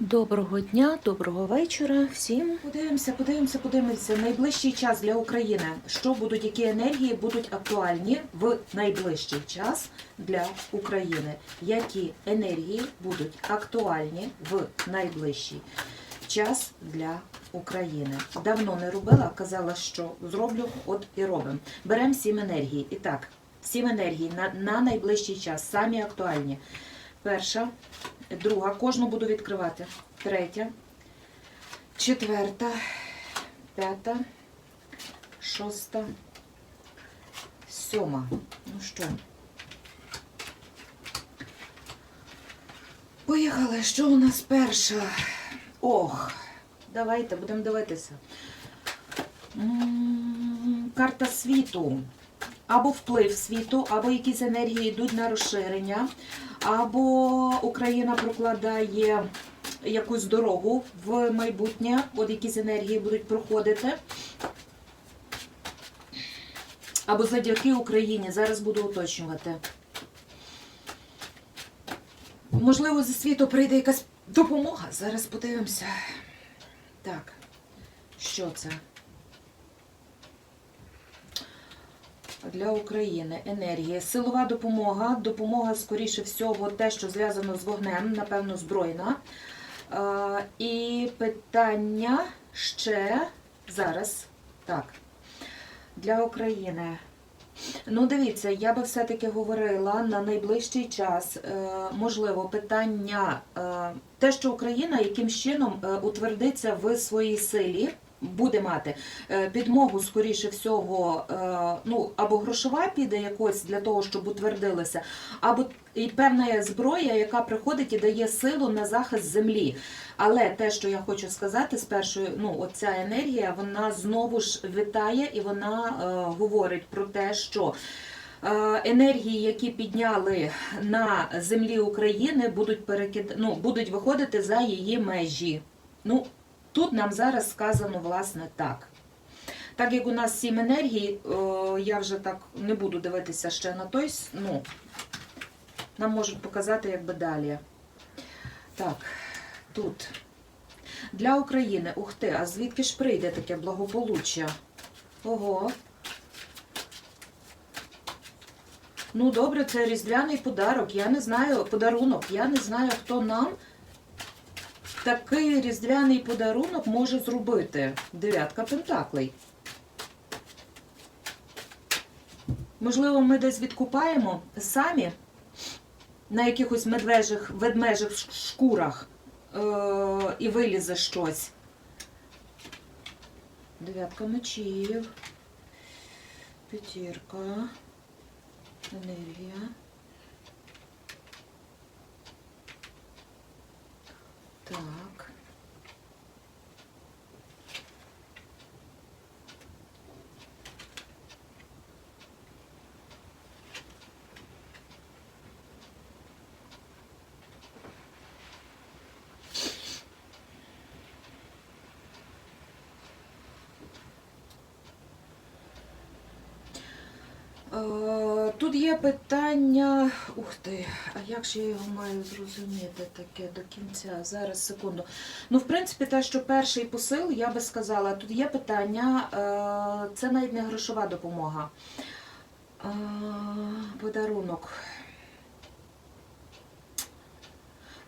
Доброго дня, доброго вечора всім. Подивимося, подивимося, подивимося. Найближчий час для України. Що будуть, які енергії будуть актуальні в найближчий час для України? Які енергії будуть актуальні в найближчий час для України? Давно не робила, казала, що зроблю, от і робимо. Беремо сім енергій. І так, сім енергій на, на найближчий час, самі актуальні. Перша, друга, кожну буду відкривати. Третя, четверта, п'ята, шоста, сьома. Ну що? Поїхали. Що у нас перша? Ох, давайте будемо дивитися. Карта світу. Або вплив світу, або якісь енергії йдуть на розширення, або Україна прокладає якусь дорогу в майбутнє, от якісь енергії будуть проходити. Або завдяки Україні. Зараз буду уточнювати. Можливо, зі світу прийде якась допомога. Зараз подивимося. Так, що це? Для України енергія, силова допомога, допомога, скоріше всього, те, що зв'язано з вогнем, напевно, збройна. Е, І питання ще зараз. Так. Для України. Ну, дивіться, я би все-таки говорила на найближчий час. е, Можливо, питання, е, те, що Україна яким чином утвердиться в своїй силі, буде мати е, підмогу, скоріше всього, е, ну або грошова піде якось для того, щоб утвердилася, або і певна зброя, яка приходить і дає силу на захист землі. Але те, що я хочу сказати, спершу, ну оця енергія, вона знову ж вітає і вона е, говорить про те, що. е, Енергії, які підняли на землі України, будуть перекид... ну, будуть виходити за її межі. Ну, Тут нам зараз сказано, власне, так. Так як у нас сім енергій, я вже так не буду дивитися ще на той, ну, нам можуть показати якби далі. Так, тут. Для України, ух ти, а звідки ж прийде таке благополуччя? Ого. Ну, добре, це різдвяний подарок. Я не знаю, подарунок. Я не знаю, хто нам такий різдвяний подарунок може зробити дев'ятка пентаклей. Можливо, ми десь відкупаємо самі на якихось медвежих, ведмежих шкурах е- і вилізе щось. Дев'ятка мечів. П'ятірка. Енергія. Так. Е, Тут є питання. Ух ти, а як же я його маю зрозуміти таке до кінця? Зараз секунду. Ну, в принципі, те, що перший посил, я би сказала, тут є питання, е, це навіть не грошова допомога. Е, Подарунок.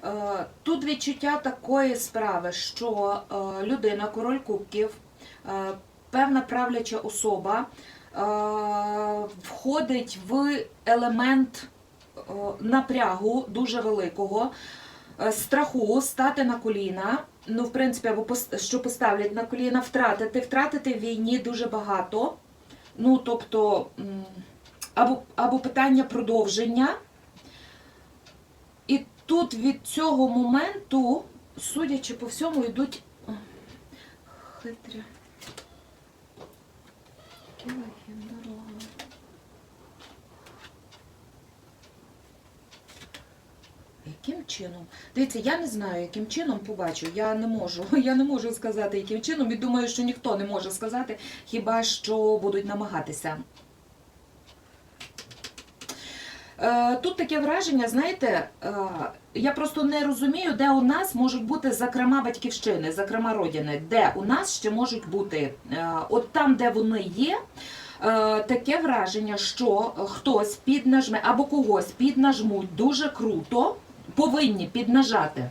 Е, Тут відчуття такої справи, що людина, король кубків, певна правляча особа входить в елемент е, напрягу дуже великого, е, страху стати на коліна. Ну, в принципі, або що поставлять на коліна, втратити, втратити в війні дуже багато. Ну, тобто, або, або питання продовження. І тут від цього моменту, судячи по всьому, йдуть хитрі. Кілогін дорога. Яким чином? Дивіться, я не знаю, яким чином побачу. Я не можу. Я не можу сказати, яким чином, і думаю, що ніхто не може сказати, хіба що будуть намагатися. Е, Тут таке враження, знаєте, е, я просто не розумію, де у нас можуть бути зокрема батьківщини, зокрема родини, де у нас ще можуть бути, е, от там, де вони є. е, Таке враження, що хтось піднажме або когось піднажмуть дуже круто, повинні піднажати.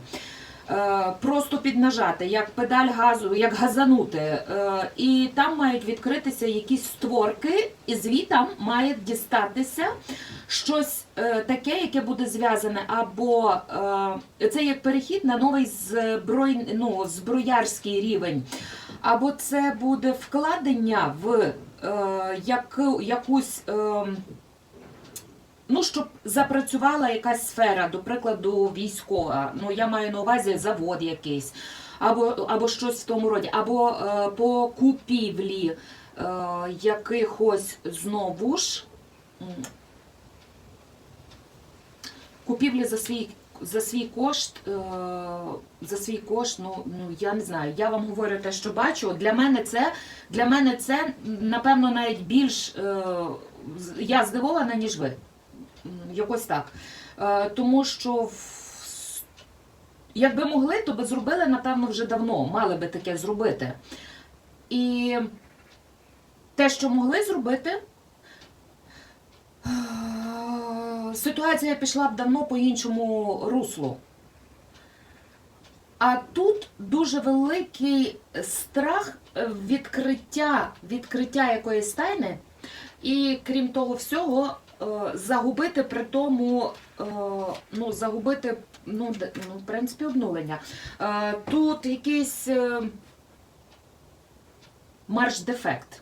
Е, Просто піднажати, як педаль газу, як газанути. Е, І там мають відкритися якісь створки, і звітам має дістатися щось е, таке, яке буде зв'язане, або це як перехід на новий зброй, ну, зброярський рівень, або це буде вкладення в яку, якусь. Ну, щоб запрацювала якась сфера, до прикладу, військова. Ну, я маю на увазі завод якийсь, або, або щось в тому роді, або е, по купівлі е, якихось знову ж купівлі за свій. За свій кошт, е, за свій кошт, ну, ну я не знаю. Я вам говорю те, що бачу. Для мене це для мене це напевно навіть більш е, я здивована, ніж ви. Якось так. Е, Тому що якби могли, то би зробили, напевно, вже давно, мали би таке зробити. І те, що могли зробити, е, ситуація пішла б давно по іншому руслу. А тут дуже великий страх відкриття, відкриття якоїсь тайни, і крім того всього, загубити при тому, е, ну, загубити, ну, ну, в принципі, обнулення. Е, Тут якийсь е, марш-дефект.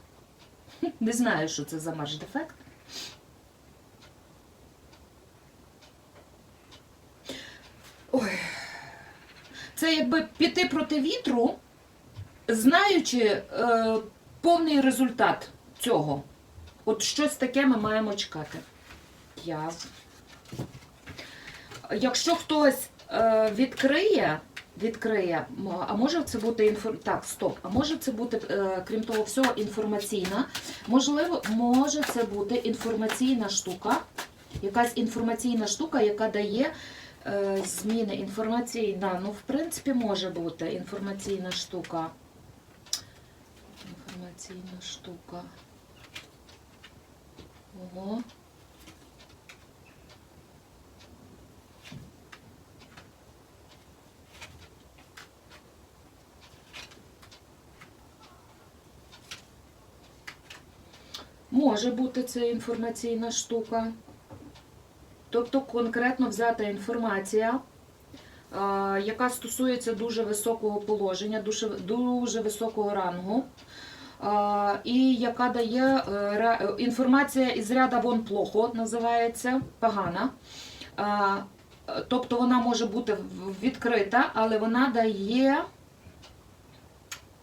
Не знаю, що це за марш-дефект. Ой. Це якби піти проти вітру, знаючи е, повний результат цього. От щось таке ми маємо чекати. Я. Якщо хтось е, відкриє, відкриє, а може це бути інфор... Так, стоп. А може це бути, е, крім того всього, інформаційна. Можливо, може це бути інформаційна штука, якась інформаційна штука, яка дає е, зміни. Інформаційна, ну, в принципі, може бути інформаційна штука. Інформаційна штука. Ого. Може бути це інформаційна штука. Тобто конкретно взята інформація, е, яка стосується дуже високого положення, дуже, дуже високого рангу, е, і яка дає е, інформація із ряда вон плохо, називається, погана. Тобто вона може бути відкрита, але вона дає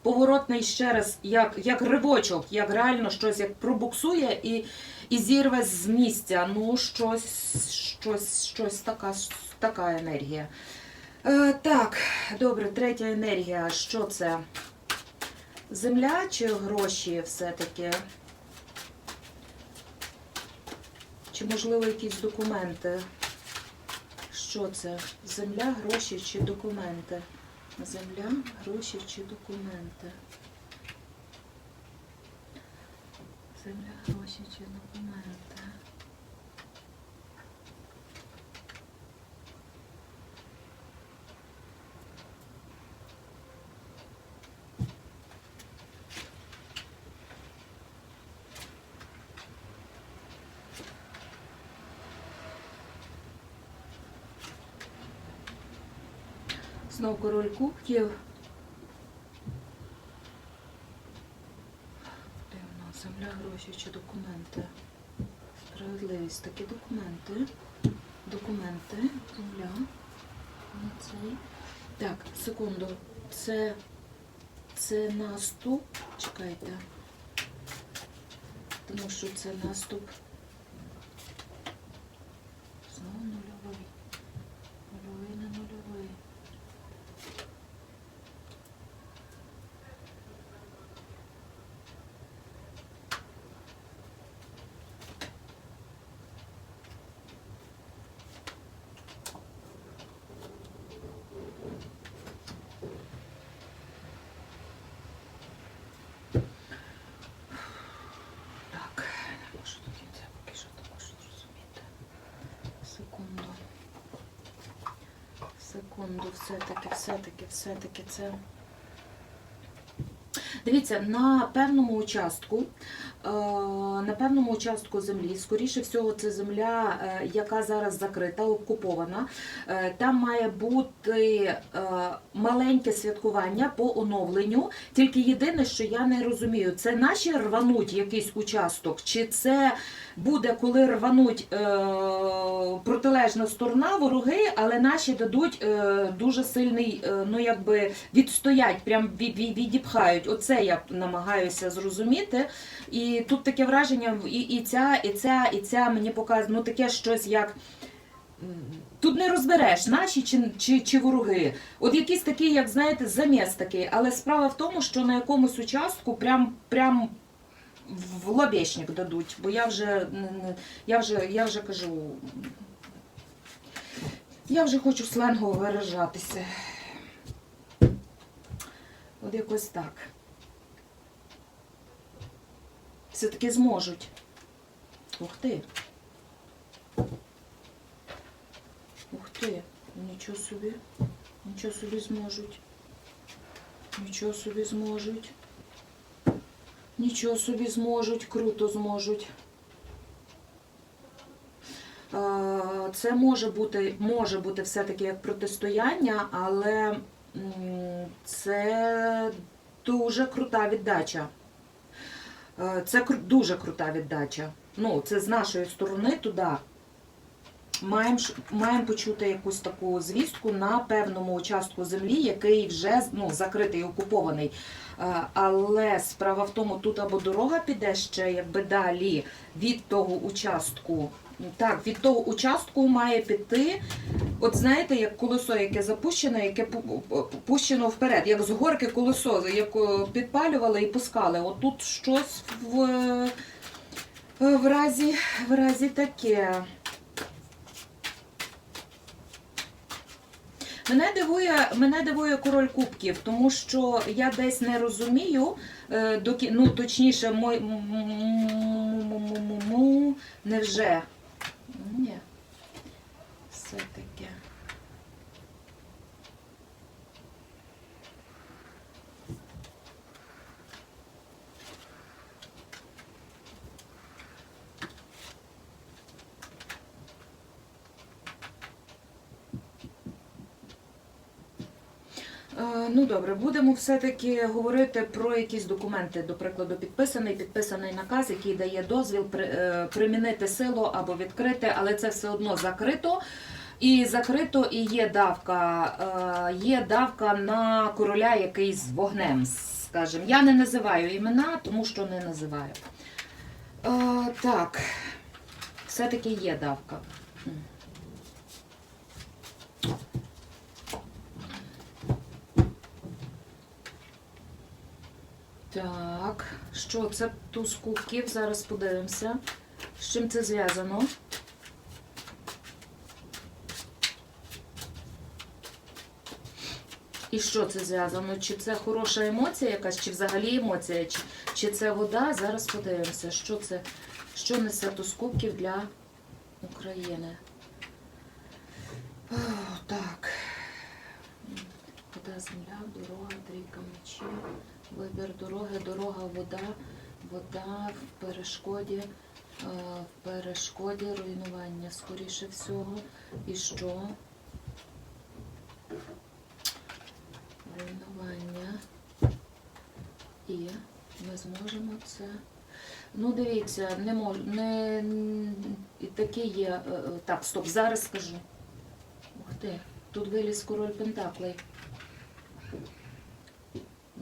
поворотний ще раз, як, як ривочок, як реально щось як пробуксує і, і зірве з місця. Ну, щось, щось, щось така, така енергія. Е, так, добре, третя енергія. Що це? Земля чи гроші все-таки? Чи, можливо, якісь документи? Що це? Земля, гроші чи документи? Земля, гроші чи документи? Земля, гроші чи документи? Знов король кубків. Дивно, земля, гроші чи документи. Справедливість. Такі документи. Документи. Земля. Так, секунду. Це. Це наступ. Чекайте. Тому що це наступ. Знову нульовий. Нульовий на нульовий. Секунду, все-таки, все-таки, все-таки це. Дивіться, на певному участку, е, на певному участку землі, скоріше всього, це земля, е, яка зараз закрита, окупована. Е, Там має бути маленьке святкування по оновленню. Тільки єдине, що я не розумію, це наші рвануть якийсь участок, чи це буде, коли рвануть е, протилежна сторона, вороги, але наші дадуть е, дуже сильний, е, ну якби відстоять, прям від, від, відіпхають. Оце я намагаюся зрозуміти. І тут таке враження, і, і ця, і ця, і ця мені показує, ну таке щось як. Тут не розбереш, наші чи, чи, чи вороги. От якийсь такий, як знаєте, заміс такий. Але справа в тому, що на якомусь участку прям, прям в лобешник дадуть, бо я вже, я вже, я вже кажу, я вже хочу сленгово виражатися. От якось так. Все-таки зможуть. Ух ти. Ух ти, нічого собі, нічого собі зможуть. Нічого собі зможуть. Нічого собі зможуть, круто зможуть. Е, Це може бути, може бути все-таки як протистояння, але це дуже крута віддача. Е, Це дуже крута віддача. Ну, це з нашої сторони туди. Маємо маємо почути якусь таку звістку на певному участку землі, який вже ну, закритий, окупований. Е, Але справа в тому, тут або дорога піде ще якби далі від того участку. Так, від того участку має піти. От знаєте, як колесо, яке запущене, яке пу- пу- пущено вперед, як з горки колесо, яке підпалювали і пускали. От тут щось в, е, в разі, в разі таке. Мене дивує, мене дивує король кубків, тому що я десь не розумію, е, ну точніше, мой невже? Ні. Все таке. Е, Ну добре, будемо все-таки говорити про якісь документи, до прикладу, підписаний, підписаний наказ, який дає дозвіл е, примінити силу або відкрити, але це все одно закрито. І закрито, і є давка, е, є давка на короля, який з вогнем, скажімо. Я не називаю імена, тому що не називаю. Е, Так, все-таки є давка. Так, що це туз кубків? Зараз подивимося. З чим це зв'язано? І що це зв'язано? Чи це хороша емоція якась, чи взагалі емоція, чи, чи це вода? Зараз подивимося, що це, що несе туз кубків для України. О, так. Вода, земля, дорога, трійка мечів. Вибір дороги, дорога, вода, вода в перешкоді, е, в перешкоді руйнування, скоріше всього. І що? Руйнування. І ми зможемо це. Ну, дивіться, не можу, не таке є. е, е, Так, стоп, зараз скажу. Ух ти, тут виліз король Пентаклей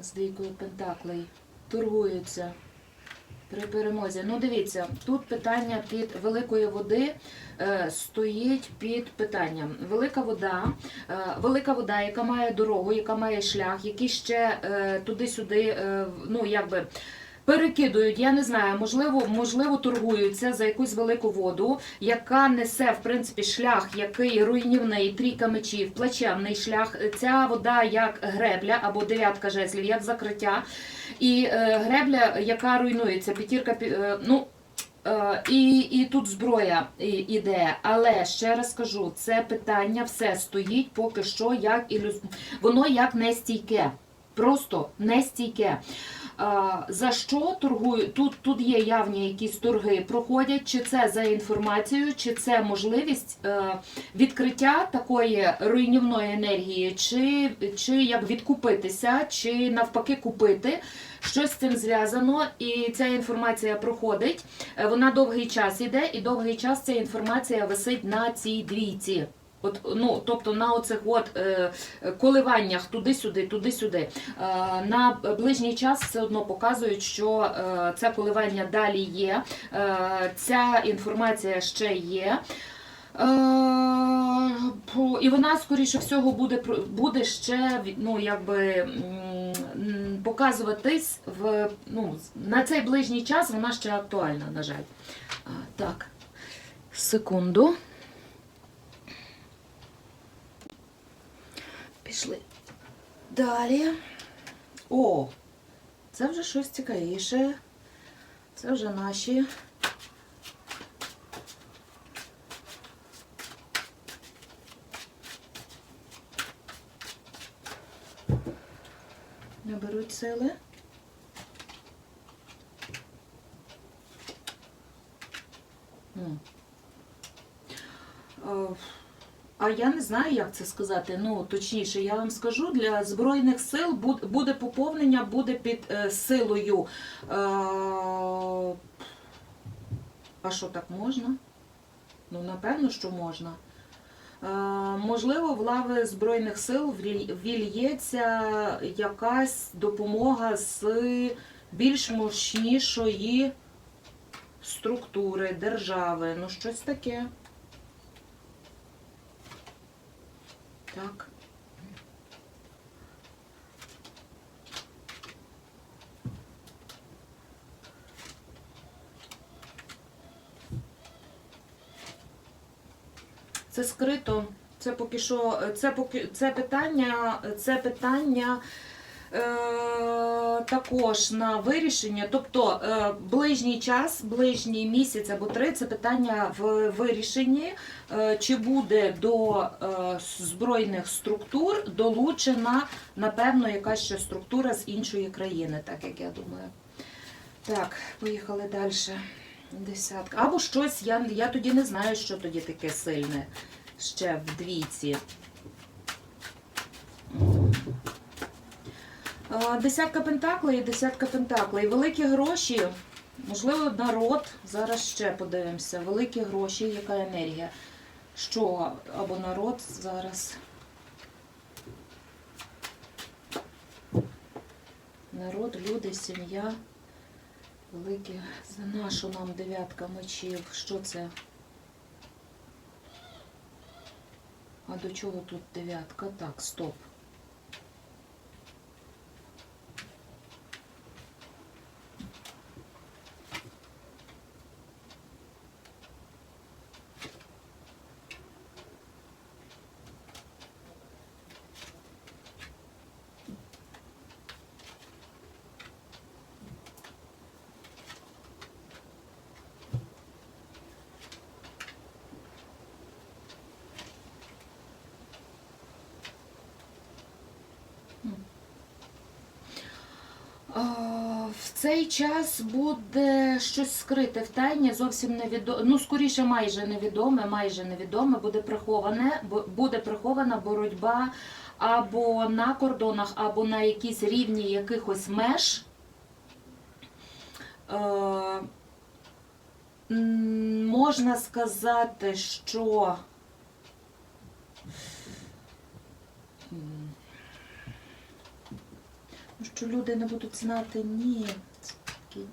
з двійкою пентаклей. Торгуються при перемозі. Ну, дивіться, тут питання під великої води е, стоїть під питанням. Велика вода, е, велика вода, яка має дорогу, яка має шлях, який ще е, туди-сюди, ну якби. Перекидують, я не знаю, можливо, можливо, торгуються за якусь велику воду, яка несе в принципі шлях, який руйнівний, трійка мечів, плачевний шлях. Ця вода як гребля або дев'ятка жезлів, як закриття. І е, гребля, яка руйнується, п'ятірка, е, ну Е, І, і тут зброя іде. Але ще раз кажу, це питання все стоїть поки що як ілюз... воно як нестійке. Просто нестійке. За що торгують? Тут, тут є явні якісь торги проходять, чи це за інформацією, чи це можливість е, відкриття такої руйнівної енергії, чи, чи як відкупитися, чи навпаки купити. Щось з цим зв'язано, і ця інформація проходить. Е, Вона довгий час іде, і довгий час ця інформація висить на цій двійці. От, ну, тобто на оцих от, е, коливаннях туди-сюди, туди-сюди. Е, на ближній час все одно показують, що е, це коливання далі є, е, ця інформація ще є. Е, І вона, скоріше всього, буде, буде ще ну, якби, показуватись в, ну, на цей ближній час вона ще актуальна, на жаль. Так, секунду. Пішли далі. О, це вже щось цікавіше. Це вже наші. Наберуть сили. М. А я не знаю, як це сказати. Ну, точніше, я вам скажу, для Збройних сил буде поповнення, буде під е, силою. Е, а що так можна? Ну, напевно, що можна. Е, можливо, в лави Збройних сил вільється якась допомога з більш мощнішої структури, держави. Ну, щось таке. Так. Це скрито. Це поки що, це поки це питання, це питання е, також на вирішення. Тобто е, ближній час, ближній місяць або три це питання в вирішенні, е, чи буде до е, збройних структур долучена, напевно, якась ще структура з іншої країни, так як я думаю. Так, поїхали далі. Десятка. Або щось, я, я тоді не знаю, що тоді таке сильне ще в. Десятка пентаклей, десятка пентаклей. Великі гроші, можливо, народ. Зараз ще подивимося. Великі гроші, яка енергія? Що? Або народ зараз. Народ, люди, сім'я. Великі. За нашу нам дев'ятка мечів. Що це? А до чого тут дев'ятка? Так, стоп. А, В цей час буде щось скрите в тайні, зовсім невідоме, ну скоріше майже невідоме, майже невідоме, буде приховане, буде прихована боротьба або на кордонах, або на якійсь рівні якихось меж. Е, можна сказати, що що люди не будуть знати, ні,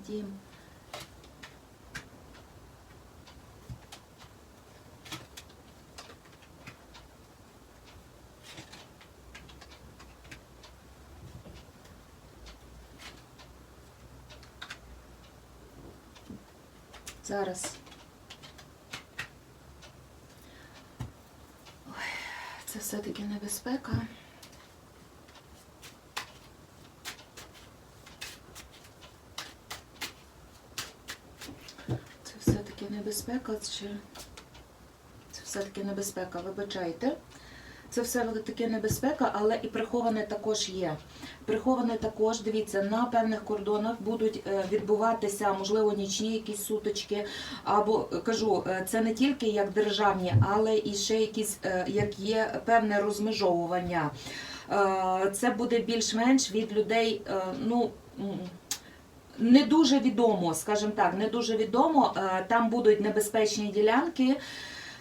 дім. Зараз. Ой, це все-таки небезпека. Це все небезпека чи це все-таки небезпека, вибачайте. Це все-таки небезпека, але і приховане також є. Приховане також, дивіться, на певних кордонах будуть е, відбуватися, можливо, нічні якісь сутички. Або е, кажу, е, це не тільки як державні, але і ще якісь як є певне розмежовування. Це буде більш-менш від людей, ну. Не дуже відомо, скажімо так, не дуже відомо. Е, Там будуть небезпечні ділянки.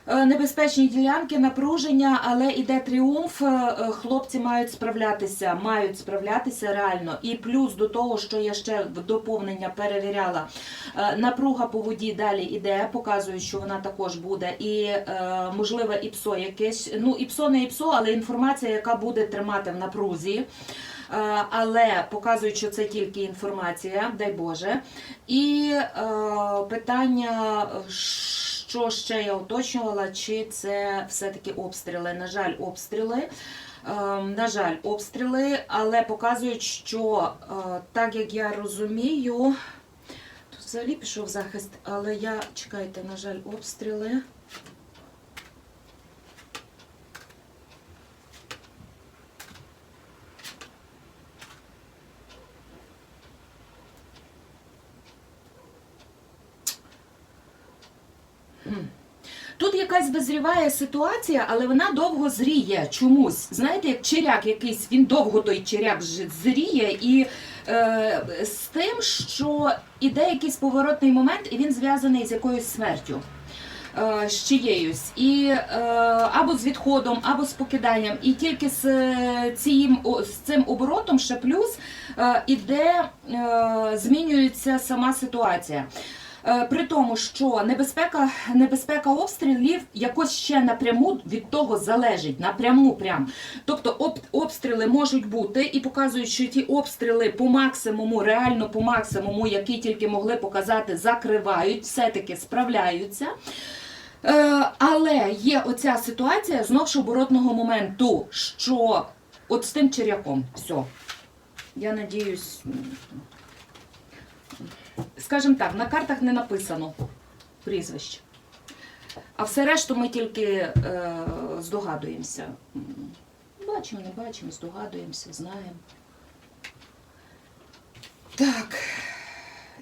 Е, Небезпечні ділянки, напруження, але іде тріумф. Е, Хлопці мають справлятися, мають справлятися реально. І плюс до того, що я ще в доповнення перевіряла, напруга по воді далі іде, показують, що вона також буде. І можливе іпсо якесь. Ну, іпсо не іпсо, але інформація, яка буде тримати в напрузі. Е, Але показують, що це тільки інформація, дай Боже. І е, питання, що ще я уточнювала, чи це все-таки обстріли. На жаль, обстріли. Е, На жаль, обстріли, але показують, що е, так як я розумію, тут взагалі пішов захист, але я чекайте, на жаль, обстріли. Тут якась визріває ситуація, але вона довго зріє чомусь. Знаєте, як черяк якийсь, він довго той черяк зріє, і е, з тим, що іде якийсь поворотний момент, і він зв'язаний з якоюсь смертю. е, З чиєюсь, і е, або з відходом, або з покиданням. І тільки з е, цим, з цим оборотом ще плюс іде, змінюється сама ситуація. Е, При тому, що небезпека, небезпека обстрілів якось ще напряму від того залежить. Напряму прям. Тобто об, обстріли можуть бути і показують, що ті обстріли по максимуму, реально по максимуму, які тільки могли показати, закривають, все-таки справляються. Е, але є оця ситуація знов ж оборотного моменту, що от з тим черяком, все. Я надіюсь, скажімо так, на картах не написано прізвище. А все решту ми тільки е, здогадуємося. Бачимо, не бачимо, здогадуємося, знаємо. Так.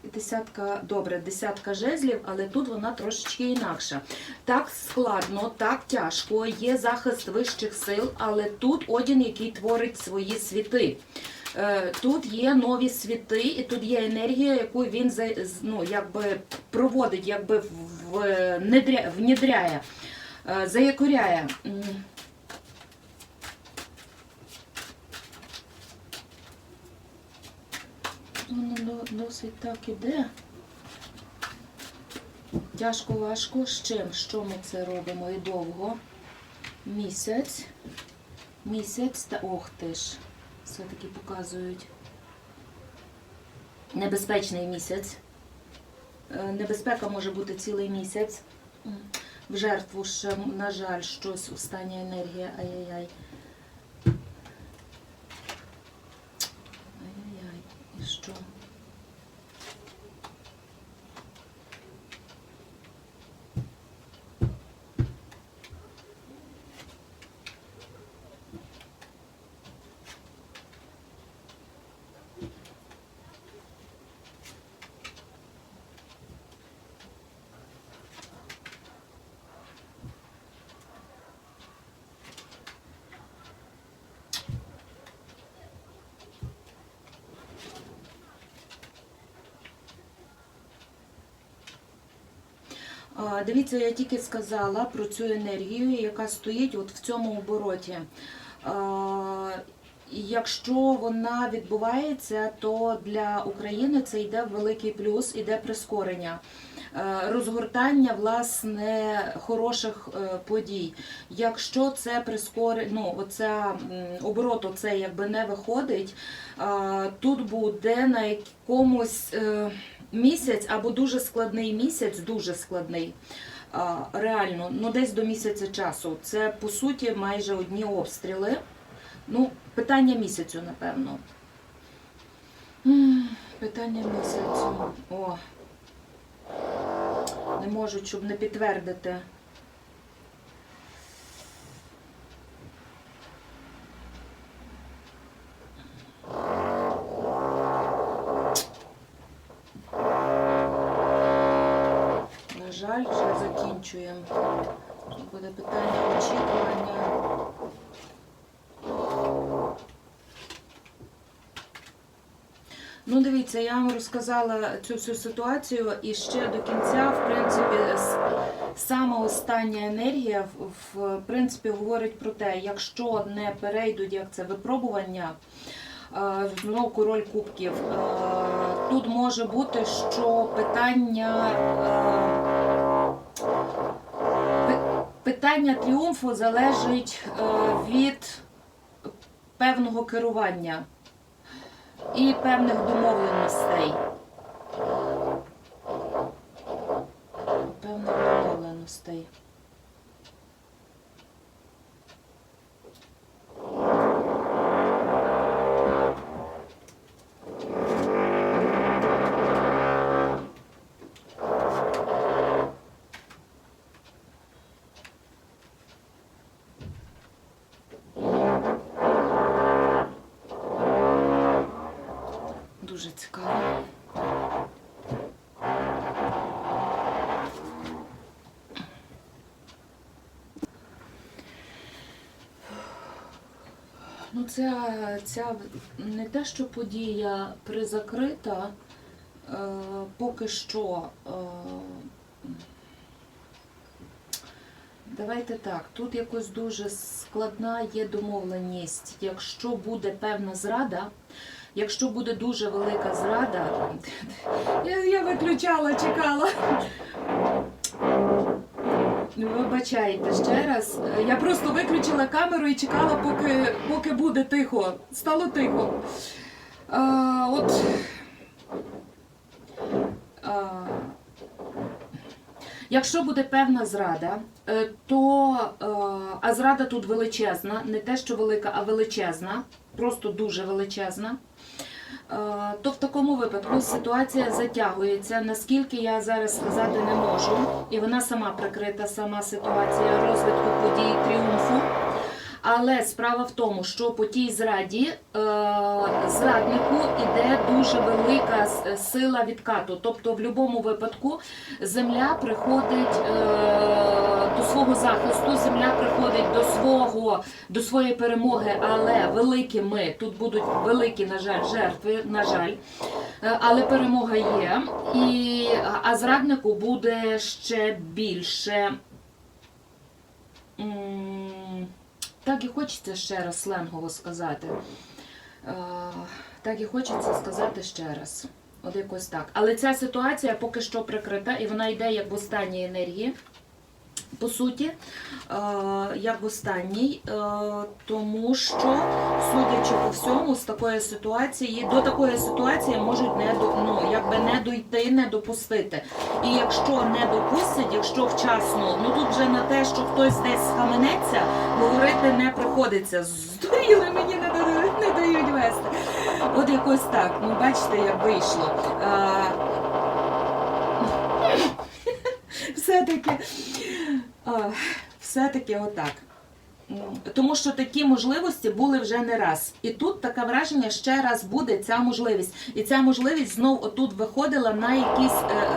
Десятка, добре, десятка жезлів, але тут вона трошечки інакша. Так складно, так тяжко, є захист вищих сил, але тут Одін, який творить свої світи. Е, Тут є нові світи, і тут є енергія, яку він ну, якби проводить, якби внедряє, е, заякоряє. Воно досить так іде. Тяжко, важко. З чим? Що ми це робимо? І довго. Місяць. Місяць та ох ти ж. Все-таки показують. Небезпечний місяць. Е, Небезпека може бути цілий місяць. В жертву ще, на жаль, щось остання енергія. Ай-яй-яй. Ай-яй-яй. І що? Дивіться, я тільки сказала про цю енергію, яка стоїть от в цьому обороті. Якщо вона відбувається, то для України це йде великий плюс, іде прискорення. Е, Розгортання власне хороших е, подій. Якщо це прискорення, ну оця оборот оце якби не виходить, тут буде на якомусь е, місяць або дуже складний місяць, дуже складний. Реально, ну десь до місяця часу. Це по суті майже одні обстріли. Ну, питання місяцю, напевно. Питання місяцю. О. Не можуть, щоб не підтвердити. Ну, дивіться, я вам розказала цю всю ситуацію, і ще до кінця, в принципі, с- сама остання енергія, в, принципі, говорить про те, якщо не перейдуть як це випробування, е, знову король кубків, е, тут може бути, що питання. е, Питання тріумфу залежить е, від певного керування і певних домовленостей. Певних домовленостей. Ця, ця не те, що подія призакрита, е, поки що. Е, Давайте так, тут якось дуже складна є домовленість. Якщо буде певна зрада, якщо буде дуже велика зрада, я, я виключала, чекала. Ну, Вибачайте ще раз. Я просто виключила камеру і чекала, поки, поки буде тихо. Стало тихо. А, от. А, Якщо буде певна зрада, е, то е, а зрада тут величезна, не те, що велика, а величезна, просто дуже величезна. Е, То в такому випадку ситуація затягується, наскільки я зараз сказати не можу, і вона сама прикрита, сама ситуація розвитку подій тріумфу. Але справа в тому, що по тій зраді е, зраднику іде дуже велика сила відкату. Тобто, в будь-якому випадку земля приходить е, до свого захисту, земля приходить до свого до своєї перемоги, але великими тут будуть великі, на жаль, жертви, на жаль. Е, Але перемога є, і а зраднику буде ще більше. Так і хочеться ще раз сленгово сказати. Е, Так і хочеться сказати ще раз. От якось так. Але ця ситуація поки що прикрита, і вона йде як в останній енергії. По суті, е, як останній, е, тому що, судячи по всьому, з такої ситуації, до такої ситуації можуть не ну, якби не дойти, не допустити. І якщо не допустять, якщо вчасно, ну тут вже на те, що хтось десь схаменеться, говорити не приходиться. Здуріли мені не дають, не дають вести. От якось так. Ну бачите, як вийшло. Е, Все-таки, все-таки отак. Тому що такі можливості були вже не раз. І тут таке враження ще раз буде ця можливість. І ця можливість знов отут виходила на якісь е, е,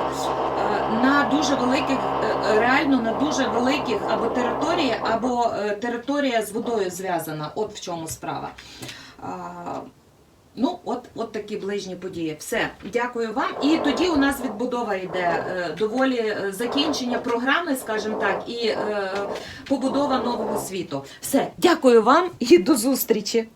на дуже великих, е, реально на дуже великих або території, або територія з водою зв'язана. От в чому справа. Ну, от, от такі ближні події. Все, дякую вам. І тоді у нас відбудова йде е, доволі е, закінчення програми, скажімо так, і е, побудова нового світу. Все, дякую вам і до зустрічі.